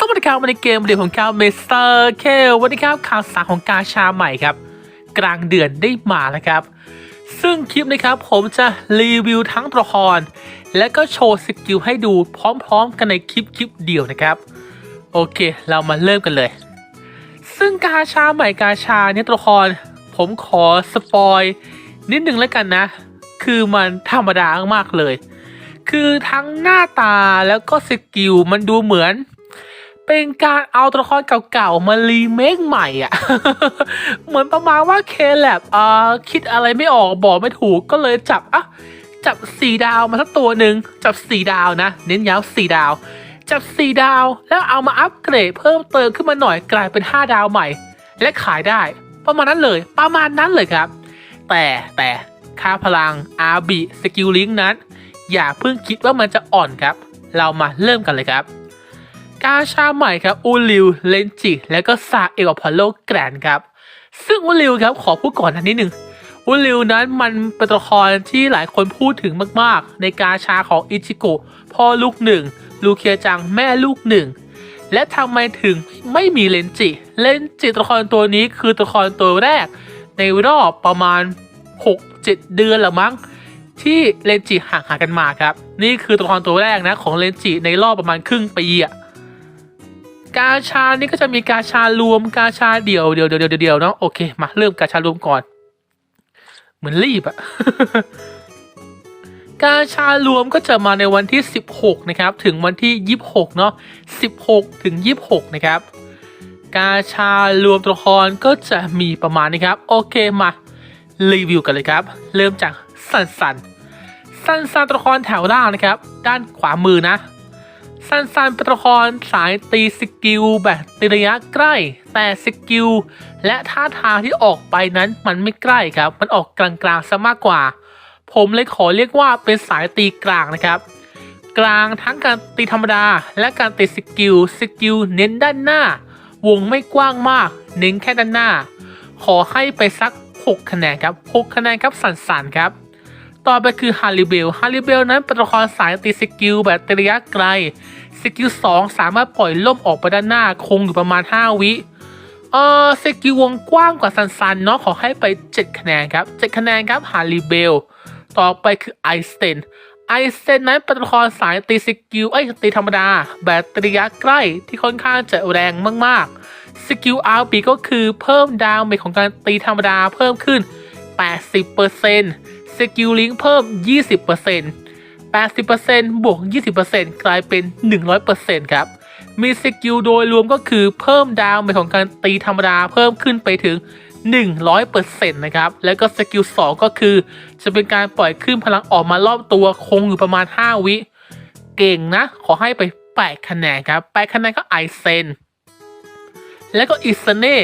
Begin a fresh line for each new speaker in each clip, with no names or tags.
สวัสดีครับวันนี้เกมเดียวของกาเมสเตอร์เคลวันนี้ครับข่าวสารของกาชาใหม่ครับ กลางเดือนได้มาแล้วครับ ซึ่งคลิปนี้ครับผมจะรีวิวทั้งตัวละคร และก็โชว์สกิลให้ดูพร้อมๆ กันในคลิปคลิปเดียวนะครับ โอเค เรามาเริ่มกันเลย ซึ่งกาชาใหม่กาชาเนี่ยตัวละคร ผมขอสปอยนิดนึงแล้วกันนะ คือมันธรรมดามากๆเลย คือทั้งหน้าตาแล้วก็สกิลมันดูเหมือน เป็นการเอาตัวละครเก่าๆ มารีเมคใหม่อะ เหมือนประมาณว่าเคแลบเอ่าคิดอะไรไม่ออกบอกไม่ถูกก็เลยจับอะจับสี่ดาวมาสักตัวหนึ่งจับสี่ดาวนะ เน้นย้ำสี่ดาว จับสี่ดาวแล้วเอามาอัปเกรดเพิ่มเติมขึ้นมาหน่อยกลายเป็นห้าดาวใหม่ และขายได้ ประมาณนั้นเลยประมาณนั้นเลยครับ แต่แต่ค่าพลังอาบิสกิลลิงนั้น อย่าเพิ่งคิดว่ามันจะอ่อนครับ เรามาเริ่มกันเลยครับ กาชาใหม่ครับอูลิวเลนจิ และก็ซาเอลพอลโลแกรนครับ ซึ่งอูลิวครับขอพูดก่อนนนิดหนึ่งอูลิวนั้นมันเป็นตัวละครที่หลายคนพูดถึงมากๆ ในกาชาของอิจิโกะพ่อลูกหนึ่งลูเคียจังแม่ลูกหนึ่งและทำไมถึงไม่มีเลนจิ เลนจิตัวละครตัวนี้คือตัวละครตัวแรก ในรอบประมาณ 6-7 เดือนละมั้ง ที่เลนจิห่างหายกันมาครับ นี่คือตัวละครตัวแรกนะของเลนจิในรอบประมาณครึ่งปีอะ กาชานี่ก็จะมีกาชารวมกาชาเดี่ยวเดี่ยวเดี่ยวเดี่ยวเดี่ยวเนาะโอเคมาเริ่มกาชารวมก่อน เหมือนรีบอะกาชารวมก็จะมาในวันที่ 16 นะครับ ถึงวันที่ 26 เนาะ 16 ถึง 26 นะครับ กาชารวมตัวละครก็จะมีประมาณนี้ครับ โอเคมารีวิวกันเลยครับ เริ่มจากสันสันสันสันตัวละครแถวล่างนะครับ ด้านขวามือนะ สันสันเป็นตัวละครสายตีสกิลแบบตีระยะใกล้ แต่สกิลและท่าทางที่ออกไปนั้นมันไม่ใกล้ครับ มันออกกลางๆซะมากกว่า ผมเลยขอเรียกว่าเป็นสายตีกลางนะครับ กลางทั้งการตีธรรมดา และการตีสกิลสกิลเน้นด้านหน้า วงไม่กว้างมาก เน้นแค่ด้านหน้า ขอให้ไปสัก 6 คะแนนครับ 6 คะแนนครับสันสันๆครับ ต่อไปคือฮาริเบล ฮาริเบลนั้นเป็นตัวละครสายตีสกิลแบบระยะไกล สกิล 2 สามารถปล่อยล่มออกไปด้านหน้าคงอยู่ประมาณ 5 วิเออสกิลวงกว้างกว่าสันสันเนาะขอให้ไป 7 คะแนนครับ 7 คะแนนครับฮาริเบล ต่อไปคือไอสเตนไอสเตนนั้นเป็นตัวละครสายตีสกิลเอ้ตีธรรมดา แบบระยะใกล้ที่ค่อนข้างจะแรงมากๆ สกิลอาร์บีก็คือเพิ่มดาวเมจของการตีธรรมดาเพิ่มขึ้น 80%ส กิลลิงเพิ่ม 20% 80%บวก 20%กลายเป็น 100%ครับ มีสกิลโดยรวมก็คือเพิ่มดาวเมจของการตีธรรมดาเพิ่มขึ้นไปถึง 100%นะครับ แล้วก็สกิล 2 ก็คือ จะเป็นการปล่อยคลื่นพลังออกมารอบตัวคงอยู่ประมาณ 5 วิ เก่งนะ ขอให้ไป 8 คะแนนครับ 8 คะแนนก็ไอเซน แล้วก็อิสเน่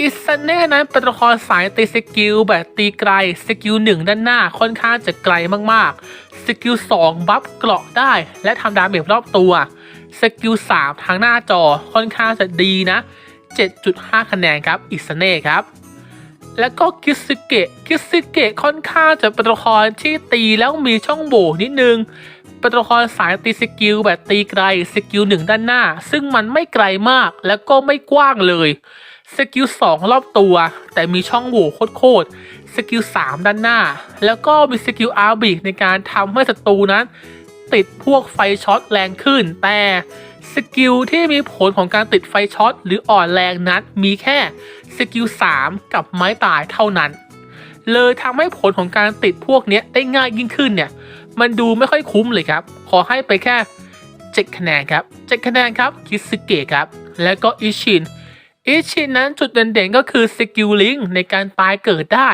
อิสเน่นั้นเป็นตัวละครสายตีสกิลแบบตีไกลสกิลหนึ่งด้านหน้าค่อนข้างจะไกลมากๆ สกิลสองบัฟเกราะได้ และทำดาเมจรอบตัว สกิลสามทางหน้าจอค่อนข้างจะดีนะ 7.5 คะแนนครับอิสเน่ครับ แล้วก็คิสเกะคิสเกะค่อนข้างจะเป็นตัวละครที่ตีแล้วมีช่องโหว่นิดนึงเป็นตัวละครสายตีสกิลแบบตีไกลสกิลหนึ่งด้านหน้า ซึ่งมันไม่ไกลมากแล้วก็ไม่กว้างเลย สกิลสองรอบตัว แต่มีช่องโหว่โคตรๆสกิลสามด้านหน้า แล้วก็มีสกิลอาร์บิกในการทำให้ศัตรูนั้น ติดพวกไฟช็อตแรงขึ้น แต่สกิลที่มีผลของการติดไฟช็อตหรืออ่อนแรงนั้นมีแค่สกิล3กับไม้ตายเท่านั้น เลยทำให้ผลของการติดพวกนี้ได้ง่ายยิ่งขึ้นเนี่ย มันดูไม่ค่อยคุ้มเลยครับ ขอให้ไปแค่ 7 คะแนนครับ 7 คะแนนครับคิสเกะครับ แล้วก็อิชิน อิชินนั้นจุดเด่นๆก็คือสกิลลิงในการตายเกิดได้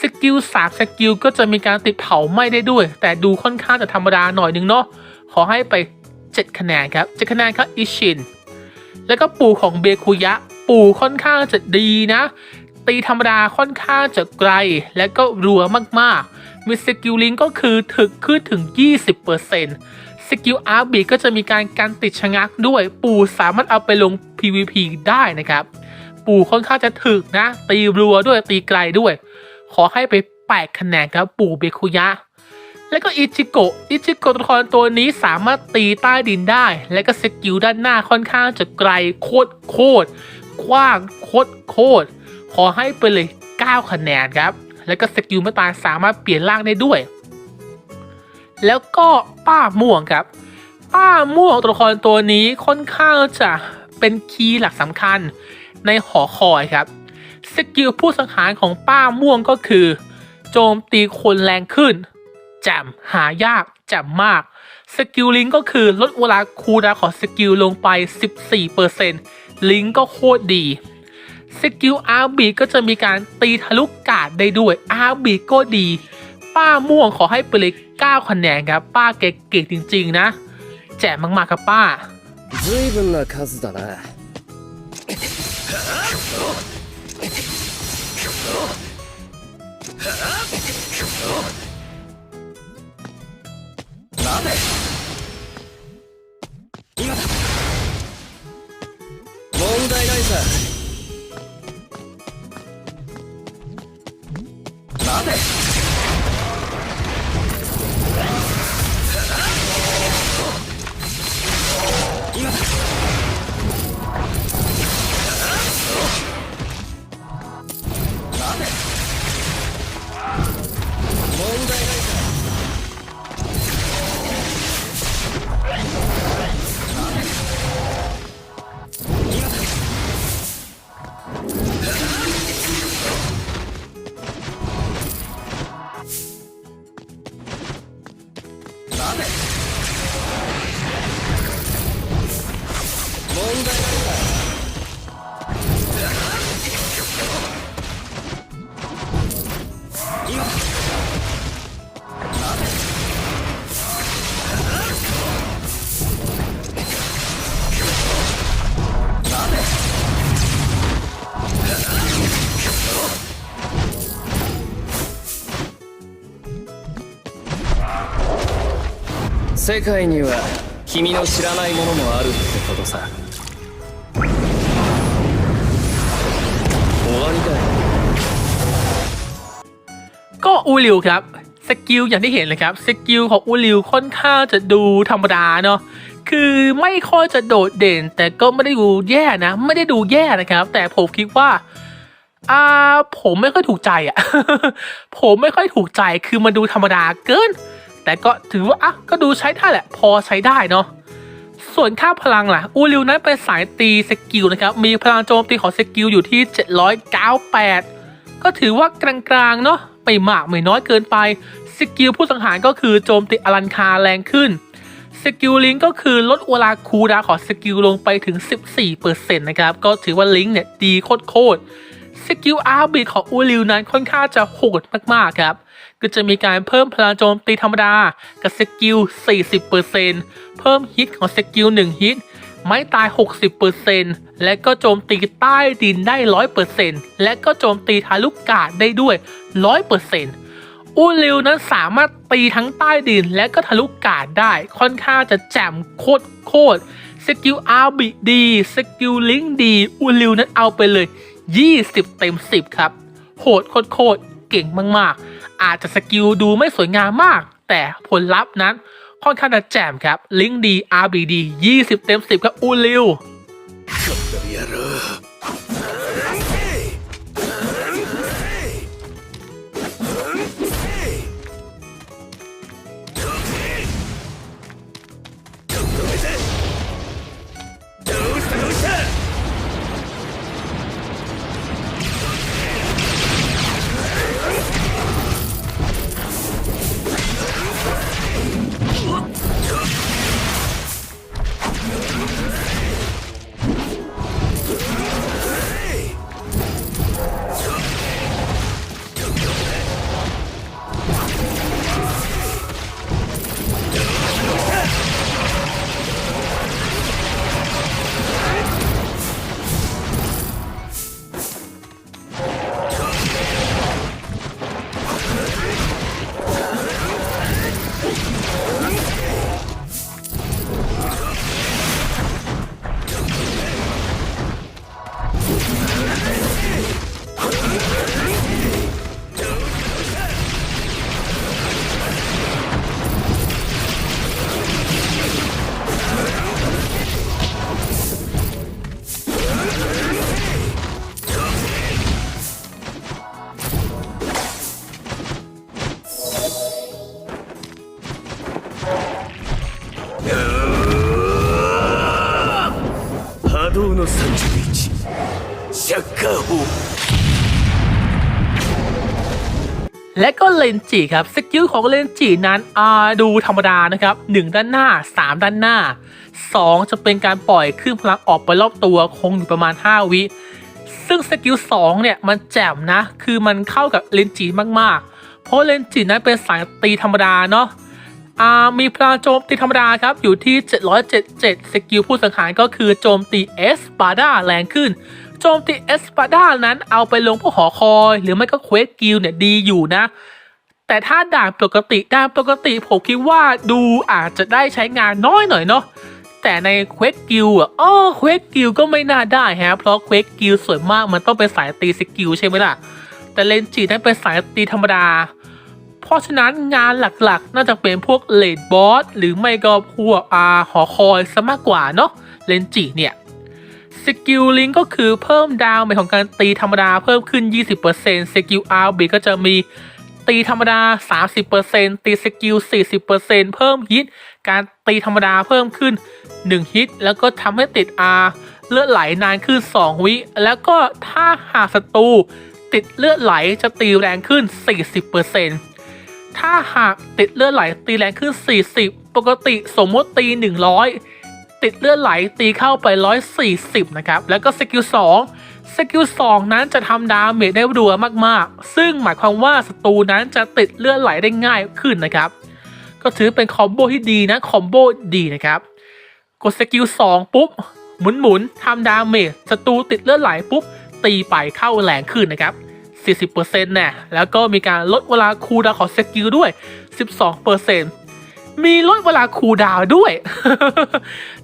สกิล3สกิลก็จะมีการติดเผาไหม้ได้ด้วย แต่ดูค่อนข้างจะธรรมดาหน่อยนึงเนาะขอให้ไป 7 คะแนนครับ 7 คะแนนครับอิชิน แล้วก็ปู่ของเบคุยะ ปู่ค่อนข้างจะดีนะ ตีธรรมดาค่อนข้างจะไกล และก็รัวมากๆ มีสกิลลิงก็คือถึกขึ้นถึง 20% สกิลอาร์บีก็จะมีการกันติดชะงักด้วย ปู่สามารถเอาไปลง PVP ได้นะครับ ปู่ค่อนข้างจะถึกนะ ตีรัวด้วยตีไกลด้วย ขอให้ไป8คะแนนครับปู่เบคุยะ แล้วก็อิจิโกะอิจิโกะตัวละครตัวนี้สามารถตีใต้ดินได้ และก็สกิลด้านหน้าค่อนข้างจะไกลโคตรโคตรกว้างโคตรโคตรขอให้ไปเลย 9 คะแนนครับ แล้วก็สกิลไม่ตาสามารถเปลี่ยนร่างได้ด้วย แล้วก็ป้าม่วงครับ ป้าม่วงตัวละครตัวนี้ค่อนข้างจะเป็นคีย์หลักสำคัญในหอคอยครับ สกิลผู้สังหารของป้าม่วงก็คือ โจมตีคนแรงขึ้นจ่มหายากจ่มมาก สกิลลิงก็คือลดเวลาคูลดาวของสกิลลงไป 14%ลิงก็โคตรดี สกิลอาร์บีก็จะมีการตีทะลุกาดได้ด้วยอาร์บีก็ดี ป้าม่วงขอให้ไปเลย 9 คะแนนครับ ป้าเก่งๆจริงๆนะ แจ่มมากๆครับป้า
随分な数だな待て今だ問題ないさ待て 世界には君の知らないものもあるってことさ終わりだよ
ก็อูริวครับ สกิลอย่างที่เห็นเลยครับ สกิลของอูริวค่อนข้างจะดูธรรมดาเนาะ คือไม่ค่อยจะโดดเด่น แต่ก็ไม่ได้ดูแย่นะ ไม่ได้ดูแย่นะครับ แต่ผมคิดว่า อ่า ผมไม่ค่อยถูกใจอะ่ะ ผมไม่ค่อยถูกใจ คือมันดูธรรมดาเกิน แต่ก็ถือว่าอะก็ดูใช้ได้แหละ พอใช้ได้เนาะส่วนค่าพลังล่ะ อูริวนั้นเป็นสายตีสกิลนะครับ มีพลังโจมตีของสกิลอยู่ที่ 798 ก็ถือว่ากลางๆเนาะไม่มากไม่น้อยเกินไป สกิลผู้สังหารก็คือโจมตีอลันคาแรงขึ้น สกิลลิงก็คือลดเวลาคูลดาวของสกิลลงไปถึง 14%นะครับ ก็ถือว่าลิงก์เนี่ยดีโคตรๆ สกิลอาร์บิทของอูริวนั้นค่อนข้างจะโหดมากๆครับ ก็จะมีการเพิ่มพลังโจมตีธรรมดา กับสกิล 40%เพิ่มฮิตของสกิล 1 ฮิต ไม้ตาย 60%และก็โจมตีใต้ดินได้ 100%และก็โจมตีทะลุกาดได้ด้วย 100%อูริวนั้นสามารถตีทั้งใต้ดินและก็ทะลุกาดได้ ค่อนข้างจะแจ่มโคตรโคตรสกิลอาร์บิดี สกิลลิงดี อูริวนั้นเอาไปเลย 20 เต็ม 10 ครับ โหดโคตรโคตร เก่งมากๆ อาจจะสกิลดูไม่สวยงามมาก แต่ผลลัพธ์นั้นค่อนข้างจะแจ่มครับ ลิงดี RBD 20 เต็ม 10 ครับ อูริว และก็เลนจิครับสกิลของเลนจินั้นดูธรรมดานะครับ 1 ด้านหน้า 3 ด้านหน้า 2 จะเป็นการปล่อยคลื่นพลังออกไปรอบตัวคงอยู่ประมาณ 5 วิซึ่งสกิล2เนี่ยมันแจ่มนะ คือมันเข้ากับเลนจิมากๆ เพราะเลนจินั้นเป็นสายตีธรรมดาเนาะมีพลังโจมตีธรรมดาครับอยู่ที่ 777 สกิลผู้สังหารก็คือโจมตีเอสปาด้าแรงขึ้น โจมตีเอสปาดานั้นเอาไปลงพวกหอคอย หรือไม่ก็เควสกิลเนี่ยดีอยู่นะ แต่ถ้าด่านปกติด่านปกติผมคิดว่าดูอาจจะได้ใช้งานน้อยหน่อยเนาะแต่ในเควสกิลอะอ้อเควสกิลก็ไม่น่าได้ฮะเพราะเควสกิลส่วนมากมันต้องเป็นสายตีสกิลใช่ไหมล่ะ แต่เลนจินั้นเป็นสายตีธรรมดา เพราะฉะนั้นงานหลักๆ น่าจะเป็นพวกเลดบอสหรือไม่ก็พวกอาหอคอยซะมากกว่าเนาะเลนจิเนี่ย สกิลลิงก็คือเพิ่มดาวในของการตีธรรมดาเพิ่มขึ้น 20%สกิลอาร์บีก็จะมีตีธรรมดา 30%ตีสกิล 40%เพิ่มฮิต การตีธรรมดาเพิ่มขึ้น 1 ฮิต แล้วก็ทำให้ติด R เลือดไหลนานขึ้น 2 วิ แล้วก็ถ้าหากศัตรูติดเลือดไหลจะตีแรงขึ้น 40%ถ้าหากติดเลือดไหลตีแรงขึ้น 40 ปกติสมมติตี 100 ติดเลือดไหลตีเข้าไป 140 นะครับ แล้วก็สกิล2สกิล2นั้นจะทำดาเมจได้รัวมากๆ ซึ่งหมายความว่าศัตรูนั้นจะติดเลือดไหลได้ง่ายขึ้นนะครับ ก็ถือเป็นคอมโบที่ดีนะ คอมโบดีนะครับ กดสกิล2ปุ๊บ หมุนหมุนทำดาเมจศัตรูติดเลือดไหลปุ๊บ ตีไปเข้าแรงขึ้นนะครับ40%เนี่ยแล้วก็มีการลดเวลาคูลดาวน์ของสกิลด้วย 12% มีลดเวลาคูลดาวด้วย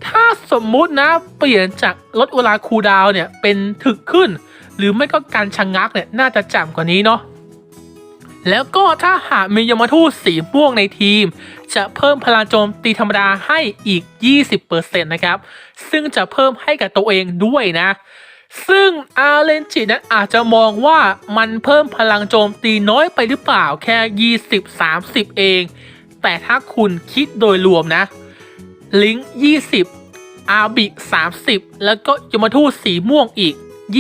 ถ้าสมมุตินะเปลี่ยนจากลดเวลาคูลดาวเนี่ยเป็นถึกขึ้น หรือไม่ก็การชะงงักเนี่ยน่าจะจำกว่านี้เนาะแล้วก็ถ้าหากมียมทูตสีม่วงในทีม จะเพิ่มพลังโจมตีธรรมดาให้อีก 20%นะครับ ซึ่งจะเพิ่มให้กับตัวเองด้วยนะ ซึ่งอาเลนจินั้นอาจจะมองว่ามันเพิ่มพลังโจมตีน้อยไปหรือเปล่าแค่ 20-30 เอง แต่ถ้าคุณคิดโดยรวมนะ ลิงก์20 อาบิ 30 แล้วก็ยมทูตสีม่วงอีก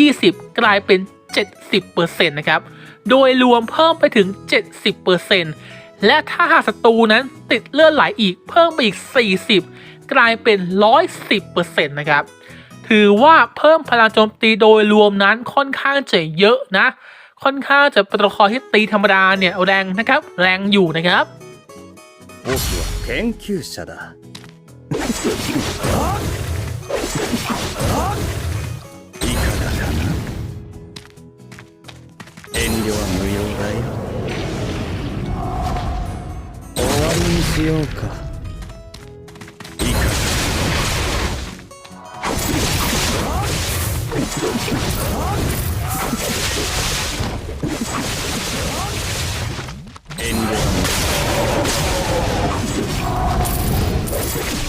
20 กลายเป็น 70%นะครับ โดยรวมเพิ่มไปถึง 70%และถ้าหากศัตรูนั้นติดเลือดไหลอีกเพิ่มไปอีก 40 กลายเป็น 110%นะครับ ถือว่าเพิ่มพลังโจมตีโดยรวมนั้นค่อนข้างจะเยอะนะ ค่อนข้างจะเป็นตะครที่ตีธรรมดาเนี่ยแรงนะครับ แรงอยู่นะครับ
僕は研究者だ。いかがかな。遠慮は無用だよ。終わりにしようか。いかが遠慮。は無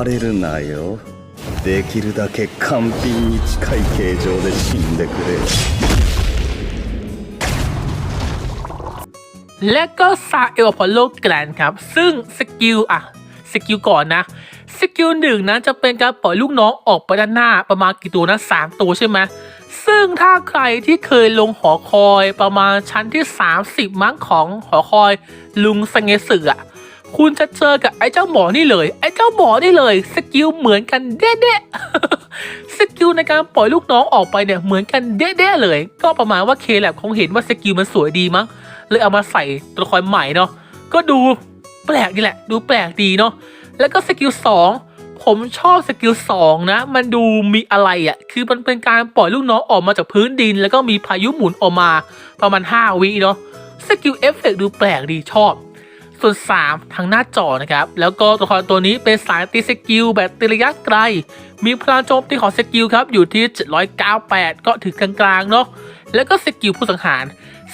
暴れるなよできるだけ完品に近い形状で死んでくれ
และก็ซาเอลพอลโลแกรนครับ ซึ่งสกิลอะสกิลก่อนนะ สกิลหนึ่งนะจะเป็นการปล่อยลูกน้องออกไปด้านหน้าประมาณกี่ตัวนะสามตัวใช่ไหมซึ่งถ้าใครที่เคยลงหอคอยประมาณชั้นที่ 30 มั้งของหอคอยลุงสงเงสึอะ คุณจะเจอกับไอ้เจ้าหมอนี่เลย ไอ้เจ้าหมอนี่เลย สกิลเหมือนกันเด๊ะๆสกิลในการปล่อยลูกน้องออกไปเนี่ยเหมือนกันเด๊ะๆเลย ก็ประมาณว่าเคแลบคงเห็นว่าสกิลมันสวยดีมั้ง เลยเอามาใส่ตัวละครใหม่เนาะ ก็ดูแปลกดีแหละ ดูแปลกดีเนาะ แล้วก็สกิล2ผมชอบสกิลสองนะ มันดูมีอะไรอะ่ะ คือมันเป็นการปล่อยลูกน้องออกมาจากพื้นดิน แล้วก็มีพายุหมุนออกมาประมาณ 5 วิเนาะ สกิลเอฟเฟกดูแปลกดีชอบ ส่วน 3 ทางหน้าจอนะครับ แล้วก็ตัวละครตัวนี้เป็นสายตีสกิลแบบตีระยะไกล มีพลังโจมตีของสกิลครับ อยู่ที่ 798 ก็ถือกลางๆเนาะแล้วก็สกิลผู้สังหาร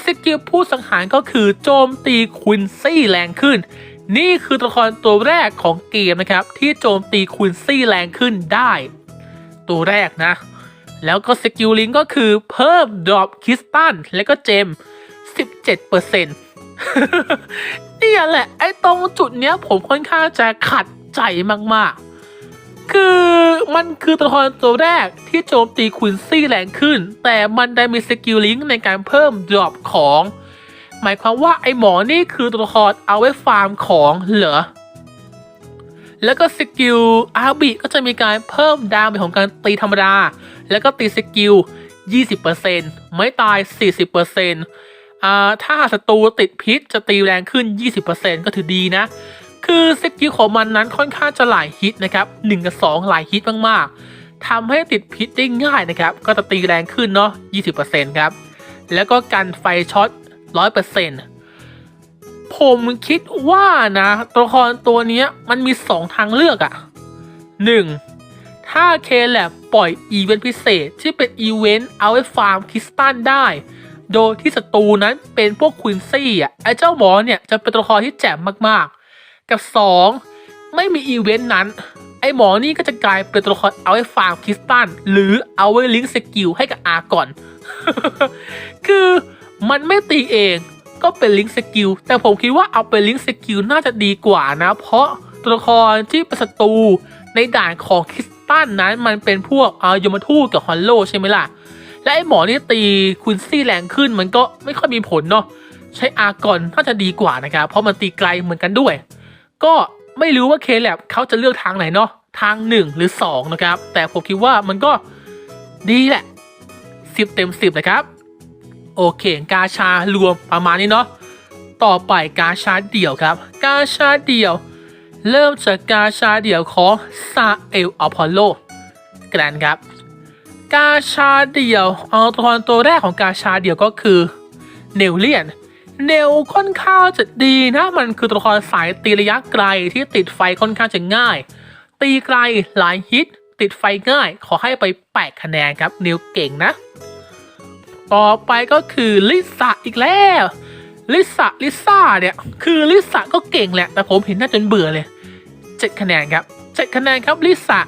สกิลผู้สังหารก็คือโจมตีควินซี่แรงขึ้น นี่คือตัวละครตัวแรกของเกมนะครับ ที่โจมตีควินซี่แรงขึ้นได้ ตัวแรกนะ แล้วก็สกิลลิงก็คือเพิ่มดรอปคริสตัลและก็เจม 17% เนี่ยแหละ ไอ้ตรงจุดเนี้ยผมค่อนข้างจะขัดใจมากๆ คือมันคือตัวละครตัวแรกที่โจมตีควินซี่แรงขึ้น แต่มันได้มีสกิลลิงก์ในการเพิ่มดรอปของ หมายความว่าไอ้หมอนี่คือตัวละครเอาไว้ฟาร์มของเหรอแล้วก็สกิลอาบิก็จะมีการเพิ่มดาเมจของการตีธรรมดา แล้วก็ตีสกิล 20%ไม่ตาย 40% ถ้าศัตรูติดพิษจะตีแรงขึ้น 20%ก็ถือดีนะ คือสกิลของมันนั้นค่อนข้างจะหลายฮิตนะครับ1กับ2หลายฮิตมากๆทำให้ติดพิษได้ง่ายนะครับ ก็จะตีแรงขึ้นเนาะ 20%ครับ แล้วก็กันไฟช็อต 100%ผมคิดว่านะ ตัวละครตัวนี้มันมี 2 ทางเลือกอะ 1. ถ้าเคแลบปล่อยอีเวนต์พิเศษที่เป็นอีเวนต์เอาไว้ฟาร์มคริสตัลได้ โดยที่ศัตรูนั้นเป็นพวกควินซี่อะไอ้เจ้าหมอเนี่ยจะเป็นตัวละครที่แจ่มมากๆ กับ 2. ไม่มีอีเวนต์นั้น ไอ้หมอนี่ก็จะกลายเป็นตัวละครเอาไว้ฟาร์มคริสตัลหรือเอาไว้ลิงก์สกิลให้กับอาก่อน คือมันไม่ตีเองก็เป็นลิงก์สกิลแต่ผมคิดว่าเอาเป็นลิงก์สกิลน่าจะดีกว่านะ เพราะตัวละครที่เป็นศัตรูในด่านของคริสตัลนั้นมันเป็นพวกอายมทูตกับฮอลโลใช่ไหมล่ะ และไอ้หมอนี่ตีคุณซี่แรงขึ้นมันก็ไม่ค่อยมีผลเนาะใช้อากอนน่าจะดีกว่านะครับ เพราะมันตีไกลเหมือนกันด้วย ก็ไม่รู้ว่าเคแลบเขาจะเลือกทางไหนเนาะทาง 1 หรือ 2 นะครับ แต่ผมคิดว่ามันก็ดีแหละ 10 เต็ม 10 นะครับ โอเค กาชารวมประมาณนี้เนาะต่อไปกาชาเดี่ยวครับ กาชาเดี่ยว เริ่มจากกาชาเดี่ยวของซาเอลอพอลโลแกรนครับ กาชาเดี่ยวเอาตัวละครตัวแรกของกาชาเดี่ยวก็คือเนลเลียน เนลค่อนข้างจะดีนะ มันคือตัวละครสายตีระยะไกลที่ติดไฟค่อนข้างจะง่าย ตีไกลหลายฮิต ติดไฟง่าย ขอให้ไป8คะแนนครับ เนลเก่งนะ ต่อไปก็คือลิซ่าอีกแล้วลิซ่าลิซ่าเนี่ย คือลิซ่าก็เก่งแหละ แต่ผมเห็นน้าจนเบื่อเลย7คะแนนครับ7คะแนนครับลิซ่า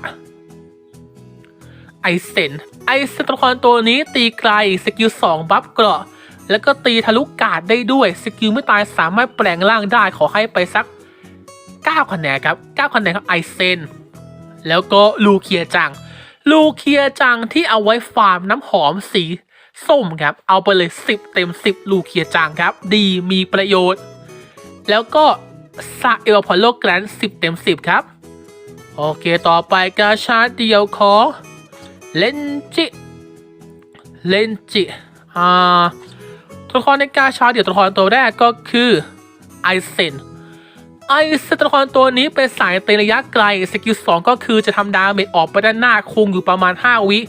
ไอเซนไอเซนตัวละครตัวนี้ตีไกลสกิล2บัฟเกราะ แล้วก็ตีทะลุกาดได้ด้วยสกิลไม่ตายสามารถแปลงร่างได้ขอให้ไปสัก 9คะแนนครับ9คะแนนครับไอเซนแล้วก็ลูเคียจัง ลูเคียจังที่เอาไว้ฟาร์มน้ำหอมสีส้มครับ เอาไปเลย 10 เต็ม 10 ลูเคียจังครับ ดีมีประโยชน์ แล้วก็ซาเอลพอลโลแกรน10เต็ม 10 ครับ โอเคต่อไปกาชาเดียวของ เลนจิเลนจิอ่าตัวละครในกาชาเดี่ยวตัวละครตัวแรกก็คือไอเซนไอเซนตัวละครตัวนี้เป็นสายตีระยะไกลสกิล2ก็คือจะทำดาเมจออกไปด้านหน้าคงอยู่ประมาณ 5 วิ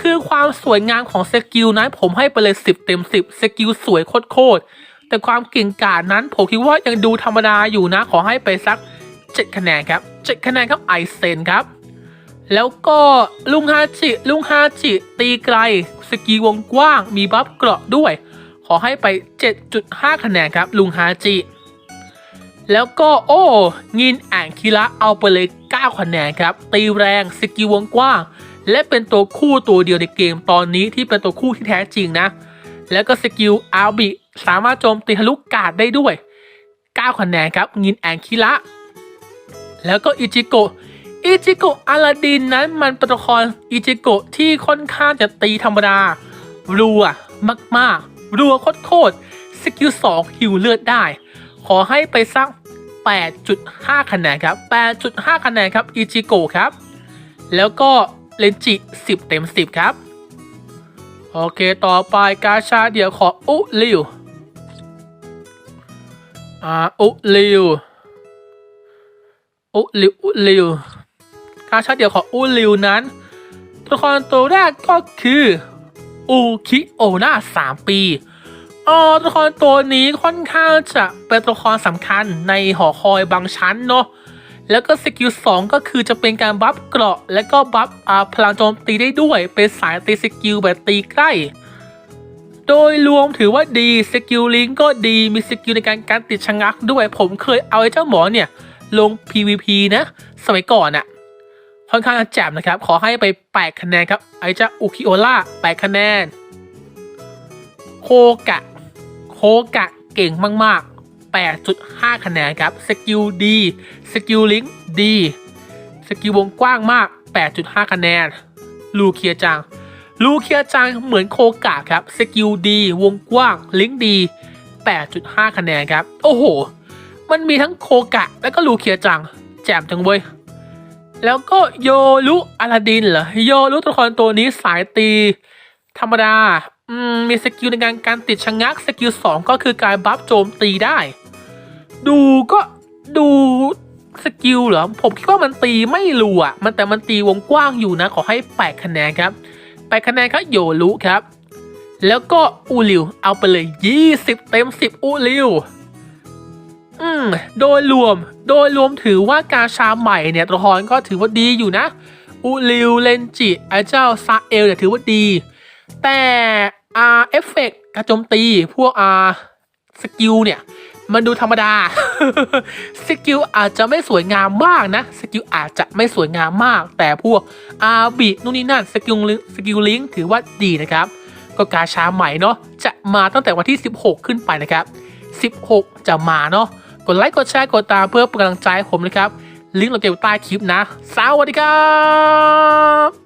คือความสวยงามของสกิลนั้นผมให้ไปเลย 10 เต็ม 10 สกิลสวยโคตรๆแต่ความเก่งกาจนั้นผมคิดว่ายังดูธรรมดาอยู่นะ ขอให้ไปสัก 7 คะแนนครับ 7 คะแนนครับไอเซนครับ แล้วก็ลุงฮาจิลุงฮาจิตีไกล สกีวงกว้างมีบัฟเกราะด้วย ขอให้ไป 7.5 คะแนนครับ ลุงฮาจิ แล้วก็โอ้งินอ่างคิระเอาไปเลย 9 คะแนนครับ ตีแรงสกิลวงกว้าง และเป็นตัวคู่ตัวเดียวในเกมตอนนี้ที่เป็นตัวคู่ที่แท้จริงนะ แล้วก็สกิลอาบิสามารถโจมตีทะลุกาดได้ด้วย 9 คะแนนครับ งินแองคิระ แล้วก็อิจิโกะ อิจิโกะอลาดินนั้นมันเป็นตัวละครอิจิโกะที่ค่อนข้างจะตีธรรมดา รัวมากๆ รัวโคตรสกิล2ฮิวเลือดได้ ขอให้ไปสัก8.5 คะแนนครับ 8.5 คะแนนครับอิจิโกะครับ แล้วก็เลนจิ 10 เต็ม 10 ครับ โอเคต่อไปกาชาเดี่ยวขออุลิวอ่าอุลิวอุลิวอุลิวาชาเดียวของอูริวนั้น ตัวละครตัวแรกก็คือ อูคิโอนาสามปีออตัวละครตัวนี้ค่อนข้างจะเป็นตัวละครสำคัญในหอคอยบางชั้นเนาะแล้วก็สกิล2ก็คือจะเป็นการบัฟเกราะ และก็บัฟพลังโจมตีได้ด้วย เป็นสายตีสกิลแบบตีใกล้ โดยรวมถือว่าดีสกิลลิงก็ดีมีสกิลในการการติดชะงักด้วย ผมเคยเอาไอ้เจ้าหมอเนี่ย ลง PVP นะ สมัยก่อนอะ ค่อนข้างจะแจ่มนะครับ ขอให้ไป8คะแนนครับไอจ้าอุคิโอล่า8คะแนน โคกะ โคกะเก่งมาก ๆ 8.5 คะแนนครับ สกิลดี สกิลลิงดี สกิลวงกว้างมาก 8.5 คะแนน ลูเคียจัง ลูเคียจังเหมือนโคกะครับ สกิลดี วงกว้าง ลิงดี 8.5 คะแนนครับ โอ้โห มันมีทั้งโคกะ แล้วก็ลูเคียจัง แจ่มจังเว้ย แล้วก็โยรุอลาดินเหรอโยรุตัวละครตัวนี้สายตีธรรมดาอืมมีสกิลในการการติดชะงักสกิล2ก็คือการบัฟโจมตีได้ ดูก็ดูสกิลเหรอ ผมคิดว่ามันตีไม่รัวมันแต่มันตีวงกว้างอยู่นะ ขอให้ 8 คะแนนครับ 8 คะแนนครับโยรุครับ แล้วก็อูริวเอาไปเลย 20 เต็ม 10 อูริว อืมโดยรวม โดยรวมถือว่าการชาใหม่เนี่ยตัวละครก็ถือว่าดีอยู่นะอูริวเลนจิไอเจ้าซาเอลเนี่ยถือว่าดี แต่อาเอฟเฟกต์การโจมตีพวกอาสกิลเนี่ย มันดูธรรมดา สกิลอาจจะไม่สวยงามมากนะ สกิลอาจจะไม่สวยงามมาก แต่พวกอาบินู่นนี่นั่นสกิลลิงสกิลลิงถือว่าดีนะครับ ก็กาชาใหม่เนาะจะมาตั้งแต่วันที่ 16 ขึ้นไปนะครับ 16 จะมาเนาะ กดไลค์กดแชร์กดตามเพื่อเป็นกำลังใจให้ผมนะครับ ลิงก์เราเก็บใต้คลิปนะ สวัสดีครับ